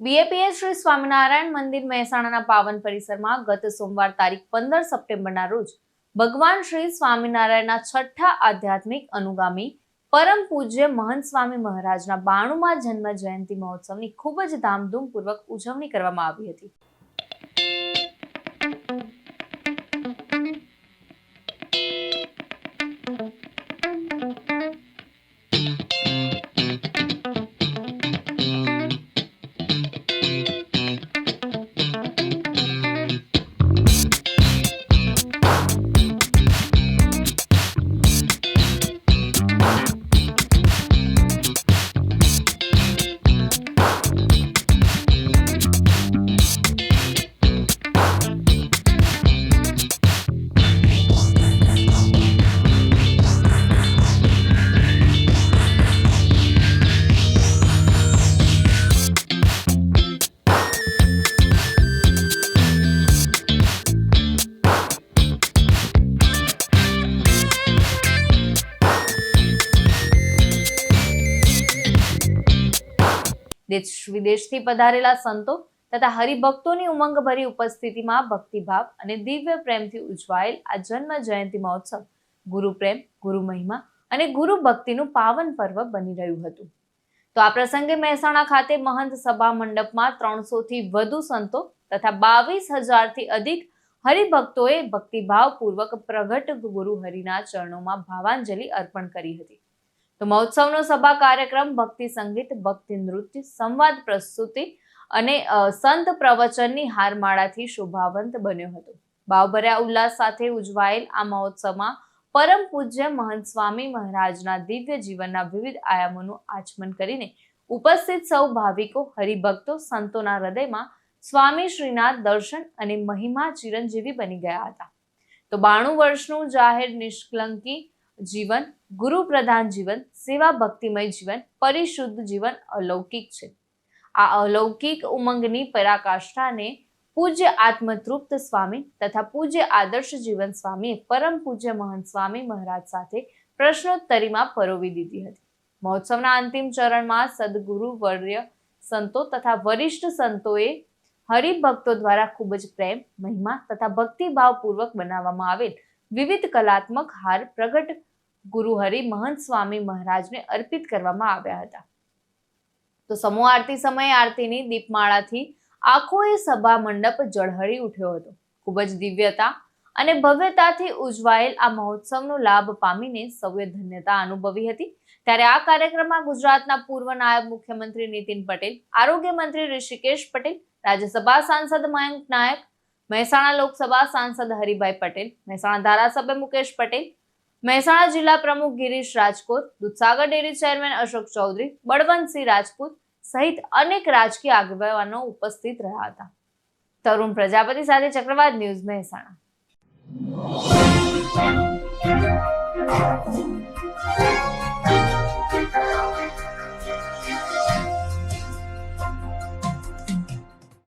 BAPS Shri Swaminarayan મંદિર મહેસાણાના પાવન પરિસરમાં ગત સોમવાર તારીખ પંદર સપ્ટેમ્બરના રોજ ભગવાન શ્રી સ્વામિનારાયણના છઠ્ઠા આધ્યાત્મિક અનુગામી પરમ પૂજ્ય મહંત સ્વામી મહારાજના બાણુમાં જન્મ જયંતિ મહોત્સવની ખૂબ જ ધામધૂમપૂર્વક ઉજવણી કરવામાં આવી હતી. દેશ વિદેશથી પધારેલા સંતો તથા હરિભક્તોની ઉમંગભરી ઉપસ્થિતિમાં ભક્તિભાવ અને દિવ્ય પ્રેમથી ઉજવાયેલ આ જન્મ જયંતિ મહોત્સવ ગુરુ પ્રેમ, ગુરુ મહિમા અને ગુરુ ભક્તિનું પાવન પર્વ બની રહ્યું હતું. તો આ પ્રસંગે મહેસાણા ખાતે મહંત સભા મંડપમાં ત્રણસો થી વધુ સંતો તથા બાવીસ હજારથી અધિક હરિભક્તોએ ભક્તિભાવ પૂર્વક પ્રગટ ગુરુ હરિના ચરણોમાં ભાવાંજલિ અર્પણ કરી હતી. તો મહોત્સવનો સભા કાર્યક્રમ, ભક્તિ સંગીત, ભક્તિ નૃત્ય, સંવાદ પ્રસ્તુતિ અને સંત પ્રવચનની હારમાળાથી શોભાવંત બન્યો હતો. ભાવભર્યા ઉલ્લાસ સાથે ઉજવાયેલ આ મહોત્સવમાં પરમ પૂજ્ય મહંત સ્વામી મહારાજના દિવ્ય જીવનના વિવિધ આયામોનું આચમન કરીને ઉપસ્થિત સૌ ભાવિકો, હરિભક્તો, સંતોના હૃદયમાં સ્વામી શ્રીના દર્શન અને મહિમા ચિરંજીવી બની ગયા હતા. તો બાણું વર્ષનું જાહેર નિષ્કલંકી જીવન ગુરુ પ્રધાન જીવન, સેવા ભક્તિમય જીવન, પરિશુદ્ધ જીવન અલૌકિક છે. આ અલૌકિક ઉમંગની પરાકાષ્ઠાને પૂજ્ય આત્મતૃપ્ત સ્વામી તથા પૂજ્ય આદર્શ જીવન સ્વામીએ પરમ પૂજ્ય મહંત સ્વામી મહારાજ સાથે પ્રશ્નોત્તરીમાં પરોવી દીધી હતી. મહોત્સવના અંતિમ ચરણમાં સદગુરુ વર્ય સંતો તથા વરિષ્ઠ સંતોએ હરિભક્તો દ્વારા ખૂબ જ પ્રેમ, મહિમા તથા ભક્તિભાવપૂર્વક બનાવવામાં આવેલ વિવિધ કલાત્મક હાર પ્રગટ ગુરુ હરિ મહંત સ્વામી મહારાજને અર્પિત કરવામાં આવ્યા હતા. તો સમૂહ આરતી સમયે આરતીની દીપમાળાથી આખો એ સભા મંડપ ઝળહળી ઉઠ્યો હતો. ખૂબ જ દિવ્યતા અને ભવ્યતાથી ઉજવાયેલ આ મહોત્સવનો લાભ પામીને સૌએ ધન્યતા અનુભવી હતી. ત્યારે આ કાર્યક્રમમાં ગુજરાતના પૂર્વ નાયબ મુખ્યમંત્રી નીતિન પટેલ, આરોગ્ય મંત્રી ઋષિકેશ પટેલ, રાજ્યસભા સાંસદ મયંક નાયક, મહેસાણા લોકસભા સાંસદ હરિભાઈ પટેલ, મહેસાણા ધારાસભ્ય મુકેશ પટેલ મહેસાણા જિલ્લા પ્રમુખ ગિરીશ રાજકોટ, દૂધસાગર ડેરી ચેરમેન અશોક ચૌધરી, બળવંતસિંહ રાજપૂત સહિત અનેક રાજકીય આગેવાનો ઉપસ્થિત રહ્યા હતા. તરુણ પ્રજાપતિ સાથે ચક્રવાત ન્યૂઝ મહેસાણા.